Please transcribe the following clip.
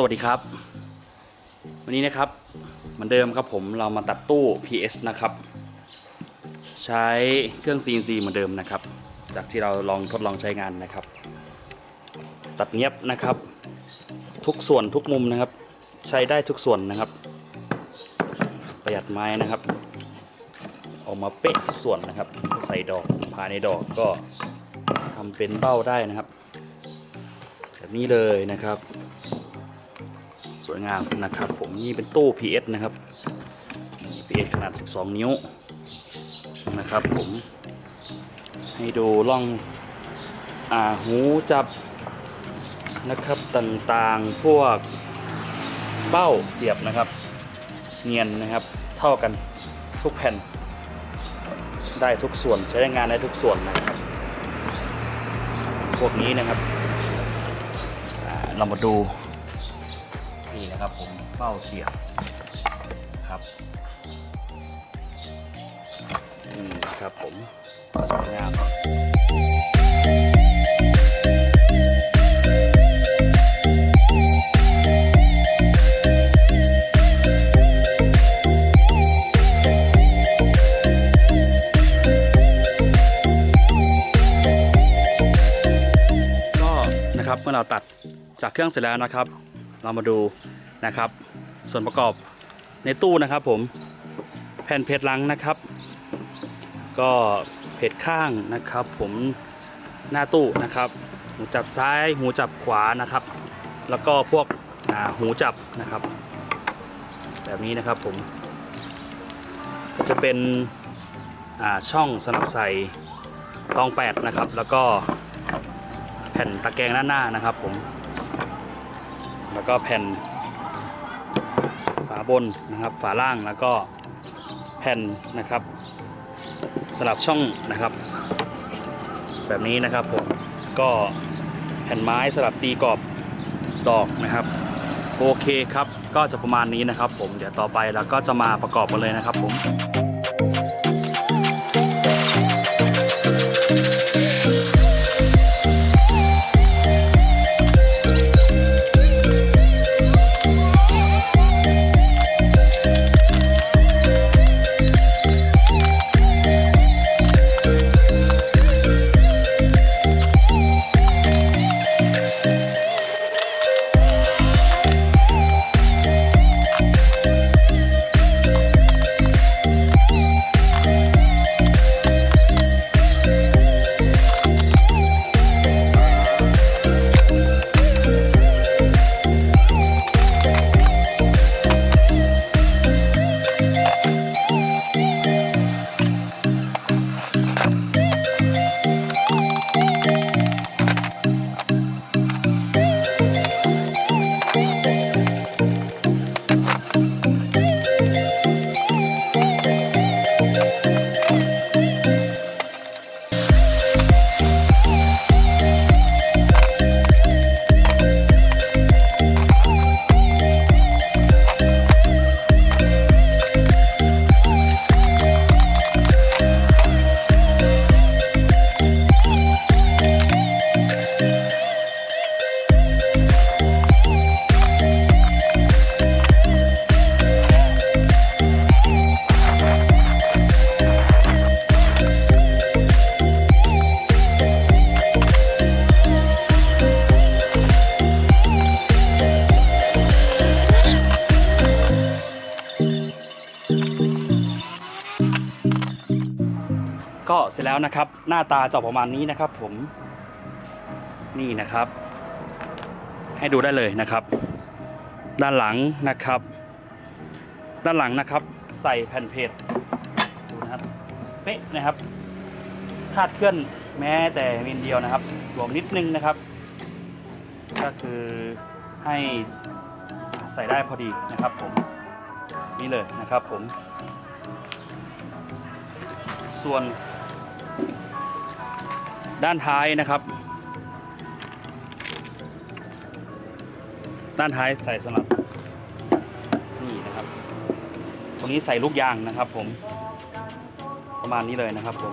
สวัสดีครับ วันนี้นะครับเหมือนเดิมครับผมเรามาตัดตู้ PS นะครับ ใช้เครื่อง CNC เหมือนเดิมนะครับ จากที่เราลองทดลองใช้งานนะครับ ตัดเนียบนะครับ ทุกส่วนทุกมุมนะครับ ใช้ได้ทุกส่วนนะครับ ประหยัดไม้นะครับ ออกมาเป๊ะทุกส่วนนะครับ ใส่ดอกภายในดอกก็ทำเป็นเบ้าได้นะครับ แบบนี้เลยนะครับ สวยงามนะครับผมนี่เป็นตู้ PS นะครับ PS ขนาด 12 นิ้วนะครับผมให้ดูล่องอ่าหูจับนะครับต่างๆพวกเบ้าเสียบนะครับ เนียนนะครับเท่ากันทุกแผ่น ได้ทุกส่วนใช้งานได้ทุกส่วนนะครับ พวกนี้นะครับอ่าเรามาดู นี่นะครับผมเป้าเสียบครับนี่นะครับผมสวยงามก็นะครับเมื่อเราตัดจากเครื่องเสร็จแล้วนะครับ เรามาดูนะครับ ส่วนประกอบในตู้นะครับผมแผ่นเพจหลังนะครับ ก็เพจข้างนะครับ ผมหน้าตู้นะครับหูจับซ้ายหูจับขวานะครับ แล้วก็พวกหูจับนะครับ แบบนี้นะครับผมก็จะเป็นช่องสำหรับใส่ตองแปดนะครับ แล้วก็แผ่นตะแกรงด้านหน้านะครับผม แล้วก็แผ่นฝาบนนะครับ ฝาล่างแล้วก็แผ่นนะครับสลับช่องนะครับ แบบนี้นะครับผมก็แผ่นไม้สลับตีกรอบดอกนะครับโอเคครับก็จะประมาณนี้นะครับ ผมเดี๋ยวต่อไปเราก็จะมาประกอบกันเลยนะครับผม ก็เสร็จแล้วนะครับ หน้าตาจะประมาณนี้นะครับ ผมนี่นะครับ ให้ดูได้เลยนะครับ ด้านหลังนะครับ ด้านหลังนะครับ ใส่แผ่นเพจดูนะครับเป๊ะนะครับคาดเคลื่อนแม้แต่มิลเดียวนะครับรวมนิดนึงนะครับ ก็คือให้ใส่ได้พอดีนะครับผมนี่เลยนะครับผมส่วน ด้านท้ายนะครับ ด้านท้ายใส่สำหรับนี่นะครับ ตรงนี้ใส่ลูกยางนะครับผม ประมาณนี้เลยนะครับผม